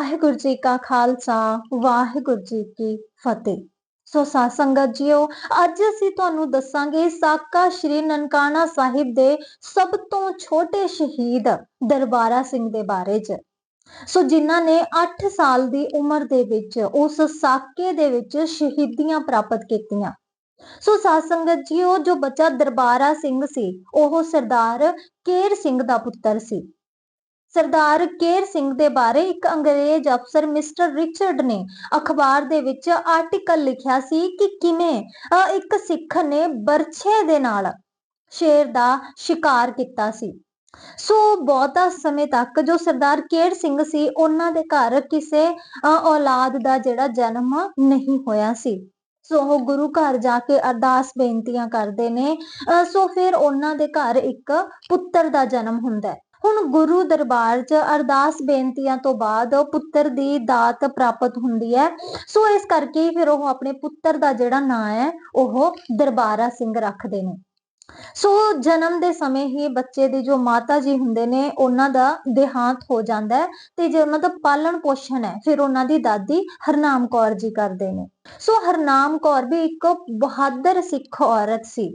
ਵਾਹਿਗੁਰੂ ਜੀ ਕਾ ਖਾਲਸਾ, ਵਾਹਿਗੁਰੂ ਜੀ ਕੀ ਫਤਿਹ। ਸੋ ਸਾਧ ਸੰਗਤ ਜੀਓ, ਅੱਜ ਅਸੀਂ ਤੁਹਾਨੂੰ ਦੱਸਾਂਗੇ ਸਾਕਾ ਸ਼੍ਰੀ ਨਨਕਾਣਾ ਸਾਹਿਬ ਦੇ ਸਭ ਤੋਂ ਛੋਟੇ ਸ਼ਹੀਦ ਦਰਬਾਰਾ ਸਿੰਘ ਦੇ ਬਾਰੇ 'ਚ। ਸੋ ਜਿਨ੍ਹਾਂ ਨੇ 8 ਸਾਲ ਦੀ ਉਮਰ ਦੇ ਵਿੱਚ ਉਸ ਸਾਕੇ ਦੇ ਵਿੱਚ ਸ਼ਹੀਦੀਆਂ ਪ੍ਰਾਪਤ ਕੀਤੀਆਂ। ਸੋ ਸਾਧ ਸੰਗਤ ਜੀਓ, ਜੋ ਬੱਚਾ ਦਰਬਾਰਾ ਸਿੰਘ ਸੀ, ਉਹ ਸਰਦਾਰ ਕੇਰ ਸਿੰਘ ਦਾ ਪੁੱਤਰ ਸੀ। ਸਰਦਾਰ ਕੇਰ ਸਿੰਘ ਦੇ ਬਾਰੇ ਇੱਕ ਅੰਗਰੇਜ਼ ਅਫਸਰ ਮਿਸਟਰ ਰਿਚਰਡ ਨੇ ਅਖਬਾਰ ਦੇ ਵਿੱਚ ਆਰਟੀਕਲ ਲਿਖਿਆ ਸੀ ਕਿ ਕਿਵੇਂ ਇੱਕ ਸਿੱਖ ਨੇ ਬਰਛੇ ਦੇ ਨਾਲ ਸ਼ੇਰ ਦਾ ਸ਼ਿਕਾਰ ਕੀਤਾ ਸੀ। ਸੋ ਬਹੁਤਾ ਸਮੇਂ ਤੱਕ ਜੋ ਸਰਦਾਰ ਕੇਰ ਸਿੰਘ ਸੀ, ਉਹਨਾਂ ਦੇ ਘਰ ਕਿਸੇ ਔਲਾਦ ਦਾ ਜਿਹੜਾ ਜਨਮ ਨਹੀਂ ਹੋਇਆ ਸੀ। ਸੋ ਉਹ ਗੁਰੂ ਘਰ ਜਾ ਕੇ ਅਰਦਾਸ ਬੇਨਤੀਆਂ ਕਰਦੇ ਨੇ ਸੋ ਫਿਰ ਉਹਨਾਂ ਦੇ ਘਰ ਇੱਕ ਪੁੱਤਰ ਦਾ ਜਨਮ ਹੁੰਦਾ ਹੈ। ਹੁਣ ਗੁਰੂ ਦਰਬਾਰ 'ਚ ਅਰਦਾਸ ਬੇਨਤੀਆਂ ਤੋਂ ਬਾਅਦ ਪੁੱਤਰ ਦੀ ਦਾਤ ਪ੍ਰਾਪਤ ਹੁੰਦੀ ਹੈ। ਸੋ ਇਸ ਕਰਕੇ ਫਿਰ ਉਹ ਆਪਣੇ ਪੁੱਤਰ ਦਾ ਜਿਹੜਾ ਨਾਂ ਹੈ, ਉਹ ਦਰਬਾਰਾ ਸਿੰਘ ਰੱਖਦੇ ਨੇ। ਸੋ ਜਨਮ ਦੇ ਸਮੇਂ ਹੀ ਬੱਚੇ ਦੀ ਜੋ ਮਾਤਾ ਜੀ ਹੁੰਦੇ ਨੇ, ਉਹਨਾਂ ਦਾ ਦੇਹਾਂਤ ਹੋ ਜਾਂਦਾ ਹੈ ਤੇ ਜੇ ਉਹਨਾਂ ਦਾ ਪਾਲਣ ਪੋਸ਼ਣ ਹੈ, ਫਿਰ ਉਹਨਾਂ ਦੀ ਦਾਦੀ ਹਰਨਾਮ ਕੌਰ ਜੀ ਕਰਦੇ ਨੇ। ਸੋ ਹਰਨਾਮ ਕੌਰ ਵੀ ਇੱਕ ਬਹਾਦਰ ਸਿੱਖ ਔਰਤ ਸੀ।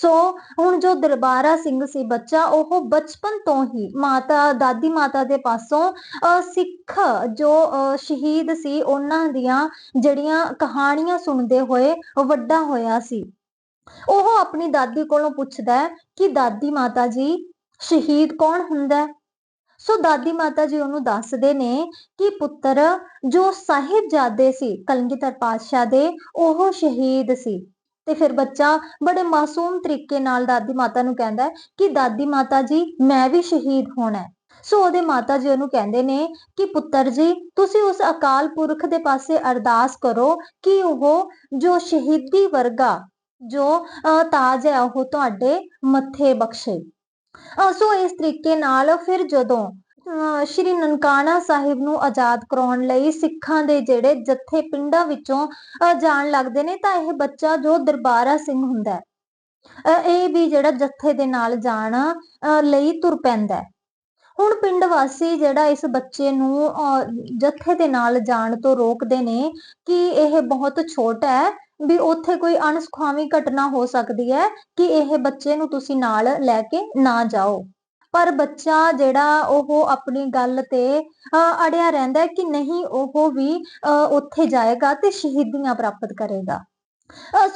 ਸੋ ਹੁਣ ਜੋ ਦਰਬਾਰਾ ਸਿੰਘ ਸੀ ਬੱਚਾ ਉਹ ਬਚਪਨ ਤੋਂ ਹੀ ਮਾਤਾ ਦਾਦੀ ਮਾਤਾ ਦੇ ਪਾਸੋਂ ਅਹ, ਸਿੱਖ ਜੋ ਸ਼ਹੀਦ ਸੀ ਉਹਨਾਂ ਦੀਆਂ ਜਿਹੜੀਆਂ ਕਹਾਣੀਆਂ ਸੁਣਦੇ ਹੋਏ ਵੱਡਾ ਹੋਇਆ ਸੀ। ਉਹ ਆਪਣੀ ਦਾਦੀ ਕੋਲੋਂ ਪੁੱਛਦਾ ਹੈ ਕਿ ਦਾਦੀ ਮਾਤਾ ਜੀ ਸ਼ਹੀਦ ਕੌਣ ਹੁੰਦਾ ਹੈ? ਸੋ ਦਾਦੀ ਮਾਤਾ ਜੀ ਉਹਨੂੰ ਦੱਸਦੇ ਨੇ ਕਿ ਪੁੱਤਰ ਜੋ ਸਾਹਿਬਜ਼ਾਦੇ ਸੀ ਕਲਗੀਧਰ ਪਾਤਸ਼ਾਹ ਦੇ ਉਹ ਸ਼ਹੀਦ ਸੀ। ਤੇ ਫਿਰ ਬੱਚਾ ਬੜੇ ਮਾਸੂਮ ਤਰੀਕੇ ਨਾਲ ਦਾਦੀ ਮਾਤਾ ਨੂੰ ਕਹਿੰਦਾ ਕਿ ਦਾਦੀ ਮਾਤਾ ਜੀ ਮੈਂ ਵੀ ਸ਼ਹੀਦ ਹੋਣਾ ਹੈ। ਸੋ ਉਹਦੇ ਮਾਤਾ ਜੀ ਉਹਨੂੰ ਕਹਿੰਦੇ ਨੇ ਕਿ ਪੁੱਤਰ ਜੀ ਤੁਸੀਂ ਉਸ ਅਕਾਲ ਪੁਰਖ ਦੇ ਪਾਸੇ ਅਰਦਾਸ ਕਰੋ ਕਿ ਉਹ ਜੋ ਸ਼ਹੀਦੀ ਵਰਗਾ ਜੋ ਅਹ, ਤਾਜ ਹੈ ਉਹ ਤੁਹਾਡੇ ਮੱਥੇ ਬਖਸ਼ੇ। ਸੋ ਇਸ ਤਰੀਕੇ ਨਾਲ ਫਿਰ ਜਦੋਂ ਸ਼੍ਰੀ ਨਨਕਾਣਾ ਸਾਹਿਬ ਨੂੰ ਆਜ਼ਾਦ ਕਰਾਉਣ ਲਈ ਸਿੱਖਾਂ ਦੇ ਜਿਹੜੇ ਜੱਥੇ ਪਿੰਡਾਂ ਵਿੱਚੋਂ ਜਾਣ ਲੱਗਦੇ ਨੇ ਤਾਂ ਇਹ ਬੱਚਾ ਜੋ ਦਰਬਾਰਾ ਸਿੰਘ ਹੁੰਦਾ ਹੈ। ਅਹ, ਇਹ ਵੀ ਜਿਹੜਾ ਜੱਥੇ ਦੇ ਨਾਲ ਜਾਣ ਲਈ ਤੁਰ ਪੈਂਦਾ ਹੁਣ ਪਿੰਡ ਵਾਸੀ ਜਿਹੜਾ ਇਸ ਬੱਚੇ ਨੂੰ ਅਹ, ਜੱਥੇ ਦੇ ਨਾਲ ਜਾਣ ਤੋਂ ਰੋਕਦੇ ਨੇ ਕਿ ਇਹ ਬਹੁਤ ਛੋਟਾ ਹੈ ਵੀ ਉੱਥੇ ਕੋਈ ਅਣਸੁਖਾਵੀ ਘਟਨਾ ਹੋ ਸਕਦੀ ਹੈ ਕਿ ਇਹ ਬੱਚੇ ਨੂੰ ਤੁਸੀਂ ਨਾਲ ਲੈ ਕੇ ਨਾ ਜਾਓ। ਪਰ ਬੱਚਾ ਜਿਹੜਾ ਉਹ ਆਪਣੀ ਗੱਲ ਤੇ ਅੜਿਆ ਰਹਿੰਦਾ ਕਿ ਨਹੀਂ ਉਹ ਵੀ ਉੱਥੇ ਜਾਏਗਾ ਤੇ ਸ਼ਹੀਦੀਆਂ ਪ੍ਰਾਪਤ ਕਰੇਗਾ।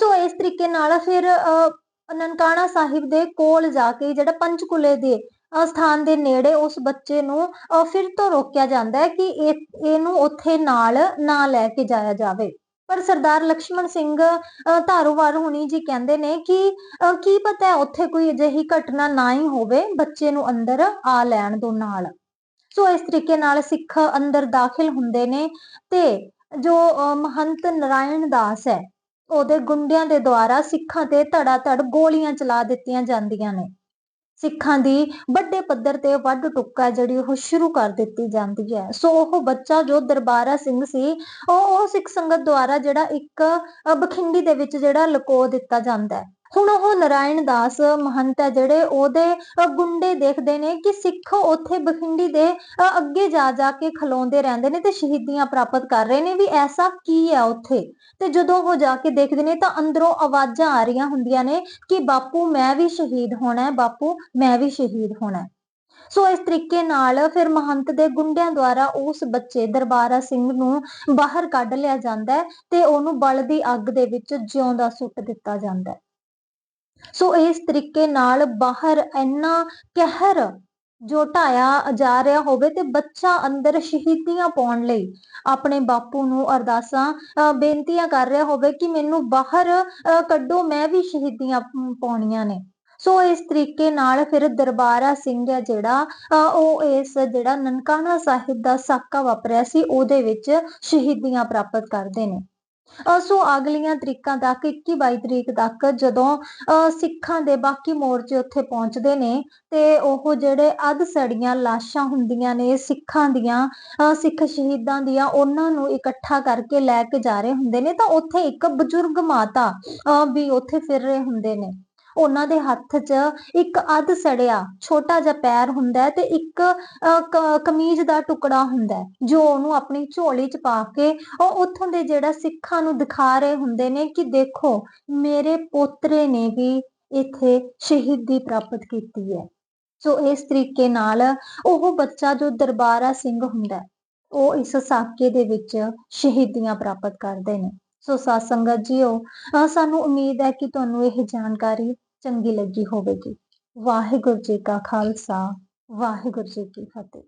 ਸੋ ਇਸ ਤਰੀਕੇ ਨਾਲ ਫਿਰ ਅਹ, ਨਨਕਾਣਾ ਸਾਹਿਬ ਦੇ ਕੋਲ ਜਾ ਕੇ ਜਿਹੜਾ ਪੰਚਕੂਲੇ ਦੇ ਸਥਾਨ ਦੇ ਨੇੜੇ ਉਸ ਬੱਚੇ ਨੂੰ ਫਿਰ ਤੋਂ ਰੋਕਿਆ ਜਾਂਦਾ ਹੈ ਕਿ ਇਹ ਇਹਨੂੰ ਉੱਥੇ ਨਾਲ ਨਾ ਲੈ ਕੇ ਜਾਇਆ ਜਾਵੇ। ਪਰ ਸਰਦਾਰ ਲਕਸ਼ਮਣ ਸਿੰਘ ਧਾਰੋਵਾਲ ਹੁਣੀ ਜੀ ਕਹਿੰਦੇ ਨੇ ਕਿ ਕੀ ਪਤਾ ਉੱਥੇ ਕੋਈ ਅਜਿਹੀ ਘਟਨਾ ਨਾ ਹੀ ਹੋਵੇ, ਬੱਚੇ ਨੂੰ ਅੰਦਰ ਆ ਲੈਣ ਦੋ ਨਾਲ। ਸੋ ਇਸ ਤਰੀਕੇ ਨਾਲ ਸਿੱਖ ਅੰਦਰ ਦਾਖਿਲ ਹੁੰਦੇ ਨੇ ਤੇ ਜੋ ਮਹੰਤ ਨਾਰਾਇਣ ਦਾਸ ਹੈ, ਉਹਦੇ ਗੁੰਡਿਆਂ ਦੇ ਦੁਆਰਾ ਸਿੱਖਾਂ ਤੇ ਧੜਾ ਧੜ ਗੋਲੀਆਂ ਚਲਾ ਦਿੱਤੀਆਂ ਜਾਂਦੀਆਂ ਨੇ। ਸਿੱਖਾਂ ਦੀ ਵੱਡੇ ਪੱਧਰ ਤੇ ਵੱਢ ਟੁੱਕਾ ਜਿਹੜੀ ਉਹ ਸ਼ੁਰੂ ਕਰ ਦਿੱਤੀ ਜਾਂਦੀ ਹੈ। ਸੋ ਉਹ ਬੱਚਾ ਜੋ ਦਰਬਾਰਾ ਸਿੰਘ ਸੀ, ਉਹ ਉਹ ਸਿੱਖ ਸੰਗਤ ਦੁਆਰਾ ਜਿਹੜਾ ਇੱਕ ਬਖਿੰਡੀ ਦੇ ਵਿੱਚ ਜਿਹੜਾ ਲੁਕੋ ਦਿੱਤਾ ਜਾਂਦਾ ਹੈ। ਹੁਣ ਉਹ ਨਰਾਇਣ ਦਾਸ ਮਹੰਤ ਹੈ ਜਿਹੜੇ ਉਹਦੇ ਗੁੰਡੇ ਦੇਖਦੇ ਨੇ ਕਿ ਸਿੱਖ ਉੱਥੇ ਬਠਿੰਡੀ ਦੇ ਅੱਗੇ ਜਾ ਜਾ ਕੇ ਖਲੋਂਦੇ ਰਹਿੰਦੇ ਨੇ ਤੇ ਸ਼ਹੀਦੀਆਂ ਪ੍ਰਾਪਤ ਕਰ ਰਹੇ ਨੇ ਵੀ ਐਸਾ ਕੀ ਹੈ ਉੱਥੇ? ਤੇ ਜਦੋਂ ਉਹ ਜਾ ਕੇ ਦੇਖਦੇ ਨੇ ਤਾਂ ਅੰਦਰੋਂ ਆਵਾਜ਼ਾਂ ਆ ਰਹੀਆਂ ਹੁੰਦੀਆਂ ਨੇ ਕਿ ਬਾਪੂ ਮੈਂ ਵੀ ਸ਼ਹੀਦ ਹੋਣਾ ਹੈ, ਬਾਪੂ ਮੈਂ ਵੀ ਸ਼ਹੀਦ ਹੋਣਾ ਹੈ। ਸੋ ਇਸ ਤਰੀਕੇ ਨਾਲ ਫਿਰ ਮਹੰਤ ਦੇ ਗੁੰਡਿਆਂ ਦੁਆਰਾ ਉਸ ਬੱਚੇ ਦਰਬਾਰਾ ਸਿੰਘ ਨੂੰ ਬਾਹਰ ਕੱਢ ਲਿਆ ਜਾਂਦਾ ਹੈ ਤੇ ਉਹਨੂੰ ਬਲ ਦੀ ਅੱਗ ਦੇ ਵਿੱਚ ਜਿਉਂਦਾ ਸੁੱਟ ਦਿੱਤਾ ਜਾਂਦਾ ਹੈ। ਸੋ ਇਸ ਤਰੀਕੇ ਨਾਲ ਬਾਹਰ ਇੰਨਾ ਕਹਿਰ ਜੋ ਢਾਇਆ ਜਾ ਰਿਹਾ ਹੋਵੇ ਤੇ ਬੱਚਾ ਅੰਦਰ ਸ਼ਹੀਦੀਆਂ ਪਾਉਣ ਲਈ ਆਪਣੇ ਬਾਪੂ ਨੂੰ ਅਰਦਾਸਾਂ ਬੇਨਤੀਆਂ ਕਰ ਰਿਹਾ ਹੋਵੇ ਕਿ ਮੈਨੂੰ ਬਾਹਰ ਕੱਢੋ, ਮੈਂ ਵੀ ਸ਼ਹੀਦੀਆਂ ਪਾਉਣੀਆਂ ਨੇ। ਸੋ ਇਸ ਤਰੀਕੇ ਨਾਲ ਫਿਰ ਦਰਬਾਰਾ ਸਿੰਘ ਹੈ ਜਿਹੜਾ ਉਹ ਇਸ ਜਿਹੜਾ ਨਨਕਾਣਾ ਸਾਹਿਬ ਦਾ ਸਾਕਾ ਵਾਪਰਿਆ ਸੀ, ਉਹਦੇ ਵਿੱਚ ਸ਼ਹੀਦੀਆਂ ਪ੍ਰਾਪਤ ਕਰਦੇ ਨੇ। ਸੋ ਅਗਲੀਆਂ ਤਰੀਕਾਂ ਤੱਕ 21 22 ਤਰੀਕ ਤੱਕ ਜਦੋਂ ਸਿੱਖਾਂ ਦੇ ਬਾਕੀ ਮੋਰਚੇ ਉੱਥੇ ਪਹੁੰਚਦੇ ਨੇ ਤੇ ਉਹ ਜਿਹੜੇ ਅੱਧ ਸੜੀਆਂ ਲਾਸ਼ਾਂ ਹੁੰਦੀਆਂ ਨੇ, ਸਿੱਖਾਂ ਦੀਆਂ ਸਿੱਖ ਸ਼ਹੀਦਾਂ ਦੀਆਂ, ਉਹਨਾਂ ਨੂੰ ਇਕੱਠਾ ਕਰਕੇ ਲੈ ਕੇ ਜਾ ਰਹੇ ਹੁੰਦੇ ਨੇ, ਤਾਂ ਉੱਥੇ ਇੱਕ ਬਜ਼ੁਰਗ ਮਾਤਾ ਵੀ ਉੱਥੇ ਫਿਰ ਰਹੇ ਹੁੰਦੇ ਨੇ। ਉਹਨਾਂ ਦੇ ਹੱਥ 'ਚ ਇੱਕ ਅੱਧ ਸੜਿਆ, ਛੋਟਾ ਜਿਹਾ ਪੈਰ ਹੁੰਦਾ ਤੇ ਇੱਕ ਕਮੀਜ਼ ਦਾ ਟੁਕੜਾ ਹੁੰਦਾ ਜੋ ਉਹਨੂੰ ਆਪਣੀ ਝੋਲੀ 'ਚ ਪਾ ਕੇ ਉਹ ਉੱਥੋਂ ਦੇ ਜਿਹੜਾ ਸਿੱਖਾਂ ਨੂੰ ਦਿਖਾ ਰਹੇ ਹੁੰਦੇ ਨੇ ਕਿ ਦੇਖੋ, ਮੇਰੇ ਪੋਤਰੇ ਨੇ ਵੀ ਇੱਥੇ ਸ਼ਹੀਦੀ ਪ੍ਰਾਪਤ ਕੀਤੀ ਹੈ। ਸੋ ਇਸ ਤਰੀਕੇ ਨਾਲ ਉਹ ਬੱਚਾ ਜੋ ਦਰਬਾਰਾ ਸਿੰਘ ਹੁੰਦਾ ਉਹ ਇਸ ਸਾਕੇ ਦੇ ਵਿੱਚ ਸ਼ਹੀਦੀਆਂ ਪ੍ਰਾਪਤ ਕਰਦੇ ਨੇ। ਸੋ ਸਾਧ ਸੰਗਤ ਜੀਓ, ਅਹ, ਸਾਨੂੰ ਉਮੀਦ ਹੈ ਕਿ ਤੁਹਾਨੂੰ ਇਹ ਜਾਣਕਾਰੀ ਚੰਗੀ ਲੱਗੀ ਹੋਵੇਗੀ। ਵਾਹਿਗੁਰੂ ਜੀ ਕਾ ਖਾਲਸਾ ਵਾਹਿਗੁਰੂ ਜੀ ਕੀ ਫਤਿਹ।